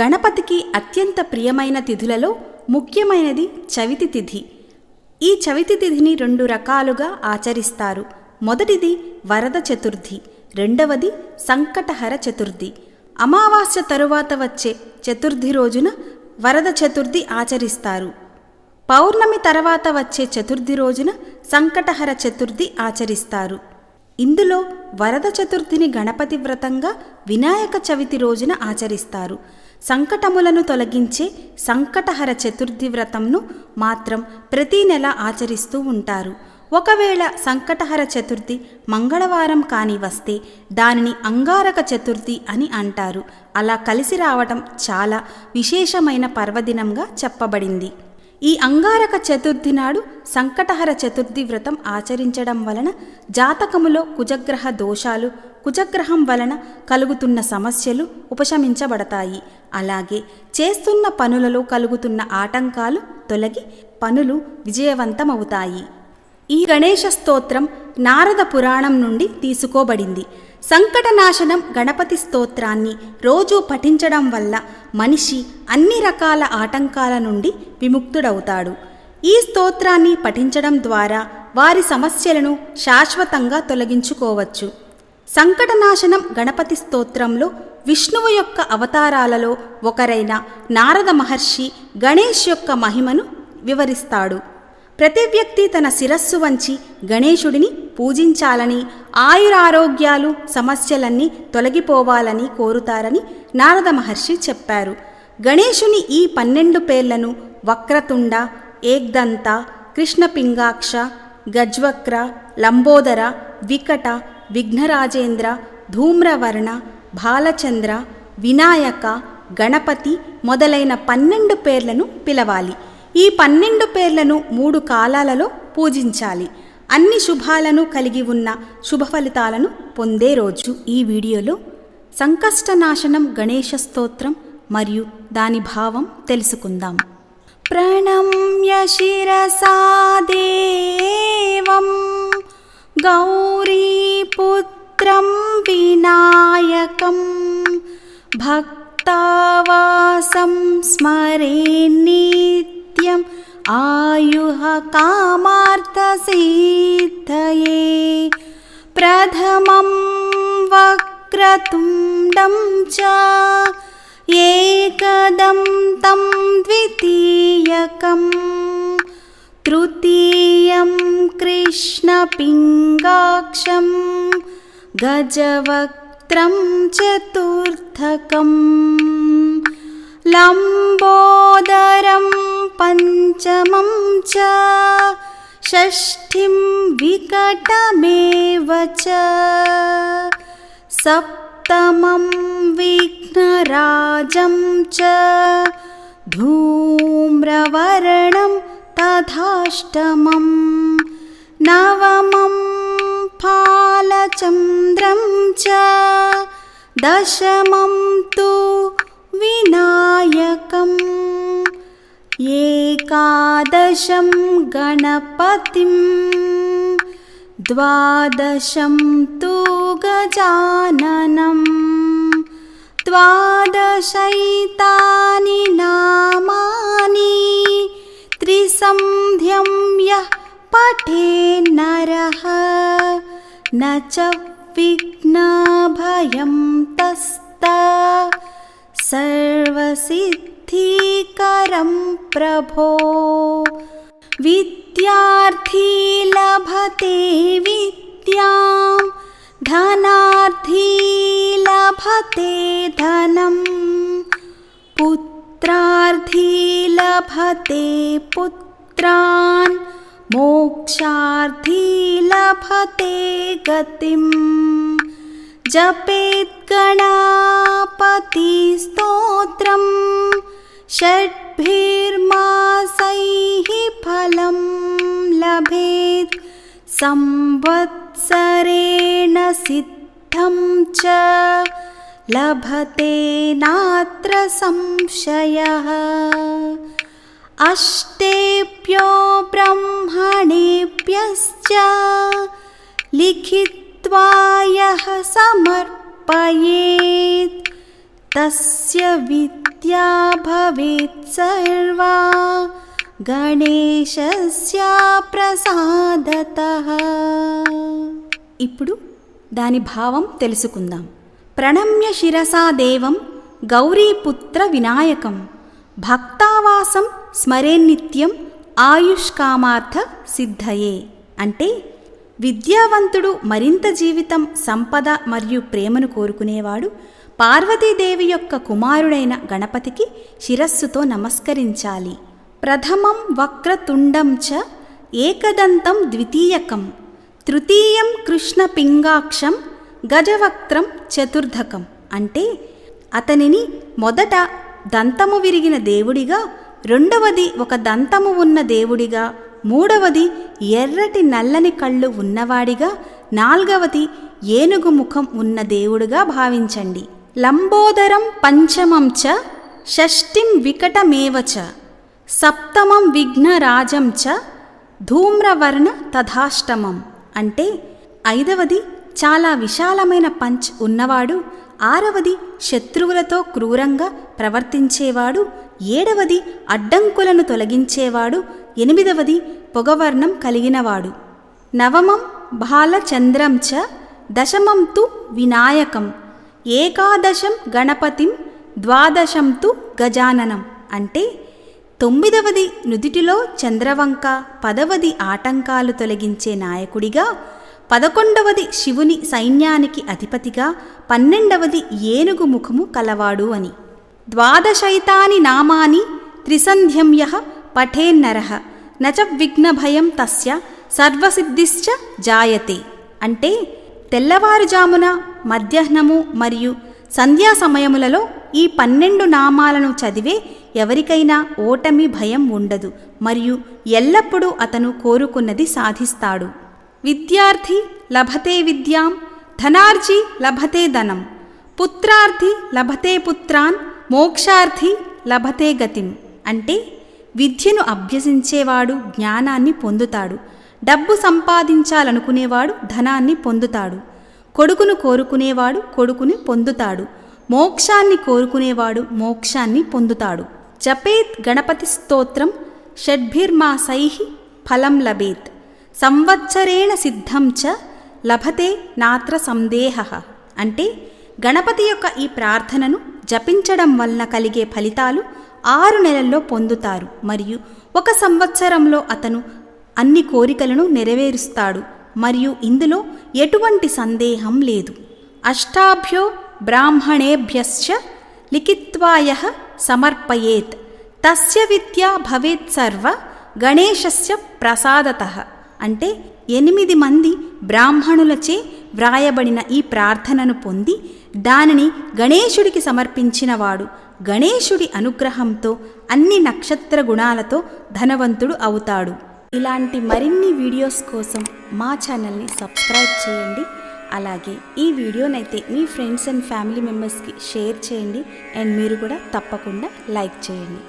గణపతికి అత్యంత ప్రియమైన తిథులలో ముఖ్యమైనది చవితి తిథి. ఈ చవితి తిథిని రెండు రకాలుగా ఆచరిస్తారు. మొదటిది వరద చతుర్థి రెండవది సంకటహర చతుర్థి. అమావాస్య తరువాత వచ్చే చతుర్థి రోజున వరద చతుర్థి ఆచరిస్తారు. పౌర్ణమి తర్వాత వచ్చే చతుర్థి రోజున సంకటహర చతుర్థి ఆచరిస్తారు. ఇందులో వరద చతుర్థిని గణపతి వ్రతంగా వినాయక చవితి రోజున ఆచరిస్తారు. సంకటములను తొలగించే సంకటహర చతుర్థి వ్రతంను మాత్రం ప్రతీ నెల ఆచరిస్తూ ఉంటారు. ఒకవేళ సంకటహర చతుర్థి మంగళవారం కాని వస్తే దానిని అంగారక చతుర్థి అని అంటారు. అలా కలిసి రావటం చాలా విశేషమైన పర్వదినంగా చెప్పబడింది. ఈ అంగారక చతుర్థి నాడు సంకటహర చతుర్థి వ్రతం ఆచరించడం వలన జాతకములో కుజగ్రహ దోషాలు కుజగ్రహం వలన కలుగుతున్న సమస్యలు ఉపశమించబడతాయి. అలాగే చేస్తున్న పనులలో కలుగుతున్న ఆటంకాలు తొలగి పనులు విజయవంతమవుతాయి. ఈ గణేష స్తోత్రం నారద పురాణం నుండి తీసుకోబడింది. సంకటనాశనం గణపతి స్తోత్రాన్ని రోజూ పఠించడం వల్ల మనిషి అన్ని రకాల ఆటంకాల నుండి విముక్తుడవుతాడు. ఈ స్తోత్రాన్ని పఠించడం ద్వారా వారి సమస్యలను శాశ్వతంగా తొలగించుకోవచ్చు. సంకటనాశనం గణపతి స్తోత్రంలో విష్ణువు యొక్క అవతారాలలో ఒకరైన నారద మహర్షి గణేష్ యొక్క మహిమను వివరిస్తాడు. ప్రతి వ్యక్తి తన శిరస్సు వంచి గణేశుడిని పూజించాలని ఆయురారోగ్యాలు సమస్యలన్నీ తొలగిపోవాలని కోరుతారని నారద మహర్షి చెప్పారు. గణేశుని ఈ పన్నెండు పేర్లను వక్రతుండ ఏగ్దంత కృష్ణపింగాక్ష గజ్వక్ర లంబోదర వికట విఘ్నరాజేంద్ర ధూమ్రవర్ణ బాలచంద్ర వినాయక గణపతి మొదలైన పన్నెండు పేర్లను పిలవాలి. ఈ పన్నెండు పేర్లను మూడు కాలాలలో పూజించాలి. అన్ని శుభాలను కలిగి ఉన్న శుభ ఫలితాలను పొందే రోజు ఈ వీడియోలో సంకష్టనాశనం గణేష స్తోత్రం మరియు దాని భావం తెలుసుకుందాం. ప్రణమ్య శిరసా దేవం गौरीपुत्रं विनायकं भक्तावासं स्मरे नित्यम् आयुः कामार्थसिद्धये। प्रथमं वक्रतुण्डं च एकदं तं द्वितीयकम्। तृतीयं कृष्णपिङ्गाक्षं गजवक्त्रं चतुर्थकम्। लम्बोदरं पञ्चमं च षष्ठीं विकटमेव च। सप्तमं विघ्नराजं च धूम्रवर्णं धाष्टमं नवमं फालचन्द्रं च दशमं तु विनायकम् एकादशं गणपतिं द्वादशं तु गजाननं द्वादशैतानि नामा त्रिसन्ध्यं यः पठे नरः न च विघ्नभयं तस्ता। सर्वसिद्धिकरं प्रभो विद्यार्थी लभते विद्यां धनार्थी लभते धनं पुत्रार्थी लभते पुत्रान् मोक्षार्थी लभते गतिं जपेत् गणापतिस्तोत्रं षड्भिर्मासैः फलं लभेत्। संवत्सरेण सिद्धं च। लभते नात्र संशयः। अष्टेभ्यो ब्रह्मणेभ्यश्च लिखित्वा यः समर्पयेत् तस्य विद्या विद्या भवेत् सर्वा गणेशस्य प्रसादतः ఇప్పుడు దాని భావం తెలుసుకుందాం ప్రణమ్య శిరసా దేవం గౌరీపుత్ర వినాయకం భక్తావాసం స్మరేన్నిత్యం ఆయుష్కామార్థ సిద్ధయే అంటే విద్యావంతుడు మరింత జీవితం సంపద మరియు ప్రేమను కోరుకునేవాడు పార్వతీదేవి యొక్క కుమారుడైన గణపతికి శిరస్సుతో నమస్కరించాలి. ప్రథమం వక్రతుండం చ ఏకదంతం ద్వితీయకం. తృతీయం కృష్ణపింగాక్షం గజవక్త్రం చతుర్ధకం. అంటే అతనిని మొదట దంతము విరిగిన దేవుడిగా రెండవది ఒక దంతము ఉన్న దేవుడిగా మూడవది ఎర్రటి నల్లని కళ్ళు ఉన్నవాడిగా నాల్గవది ఏనుగు ముఖం ఉన్న దేవుడుగా భావించండి. లంబోదరం పంచమం చ షష్ఠిం వికటమేవ చ సప్తమం విఘ్నరాజం చ ధూమ్రవర్ణ తథాష్టమం. అంటే ఐదవది చాలా విశాలమైన పంచ్ ఉన్నవాడు ఆరవది శత్రువులతో క్రూరంగా ప్రవర్తించేవాడు ఏడవది అడ్డంకులను తొలగించేవాడు ఎనిమిదవది పొగవర్ణం కలిగినవాడు. నవమం బాలచంద్రం చ దశమం తు వినాయకం ఏకాదశం గణపతిం ద్వాదశం తు గజాననం. అంటే తొమ్మిదవది నుదిటిలో చంద్రవంక పదవది ఆటంకాలు తొలగించే నాయకుడిగా పదకొండవది శివుని సైన్యానికి అధిపతిగా పన్నెండవది ఏనుగు ముఖము కలవాడు అని. ద్వాదశైతాని నామాని త్రిసంధ్యంయ పఠేన్నర నచ విఘ్నభయం తస్య సర్వసిద్ధిశ్చ జాయతే. అంటే తెల్లవారుజామున మధ్యాహ్నము మరియు సంధ్యా సమయములలో ఈ పన్నెండు నామాలను చదివే ఎవరికైనా ఓటమి భయం ఉండదు మరియు ఎల్లప్పుడూ అతను కోరుకున్నది సాధిస్తాడు. విద్యార్థి లభతే విద్యాం ధనార్జి లభతే ధనం పుత్రార్థి లభతే పుత్రాన్ మోక్షార్థి లభతే గతిం. అంటే విద్యను అభ్యసించేవాడు జ్ఞానాన్ని పొందుతాడు డబ్బు సంపాదించాలనుకునేవాడు ధనాన్ని పొందుతాడు కొడుకును కోరుకునేవాడు కొడుకుని పొందుతాడు మోక్షాన్ని కోరుకునేవాడు మోక్షాన్ని పొందుతాడు. జపేత్ గణపతి స్తోత్రం షడ్భిర్మాసై ఫలం లభేత్. సంవత్సరేణ సిద్ధం చ లభతే నాత్ర సందేహ అంటే గణపతి యొక్క ఈ ప్రార్థనను జపించడం వలన కలిగే ఫలితాలు ఆరు నెలల్లో పొందుతారు. మరియు ఒక సంవత్సరంలో అతను అన్ని కోరికలను నెరవేరుస్తాడు. మరియు ఇందులో ఎటువంటి సందేహం లేదు. అష్టాభ్యో బ్రాహ్మణేభ్యశ్చ లిఖిత్వాయ సమర్పయేత్. తస్య విద్య భవేత్ సర్వ గణేశస్య ప్రసాదత. అంటే ఎనిమిది మంది బ్రాహ్మణులచే వ్రాయబడిన ఈ ప్రార్థనను పొంది దానిని గణేశుడికి సమర్పించినవాడు గణేశుడి అనుగ్రహంతో అన్ని నక్షత్ర గుణాలతో ధనవంతుడు అవుతాడు. ఇలాంటి మరిన్ని వీడియోస్ కోసం మా ఛానల్ని సబ్స్క్రైబ్ చేయండి. అలాగే ఈ వీడియోనైతే మీ ఫ్రెండ్స్ అండ్ ఫ్యామిలీ మెంబర్స్కి షేర్ చేయండి. అండ్ మీరు కూడా తప్పకుండా లైక్ చేయండి.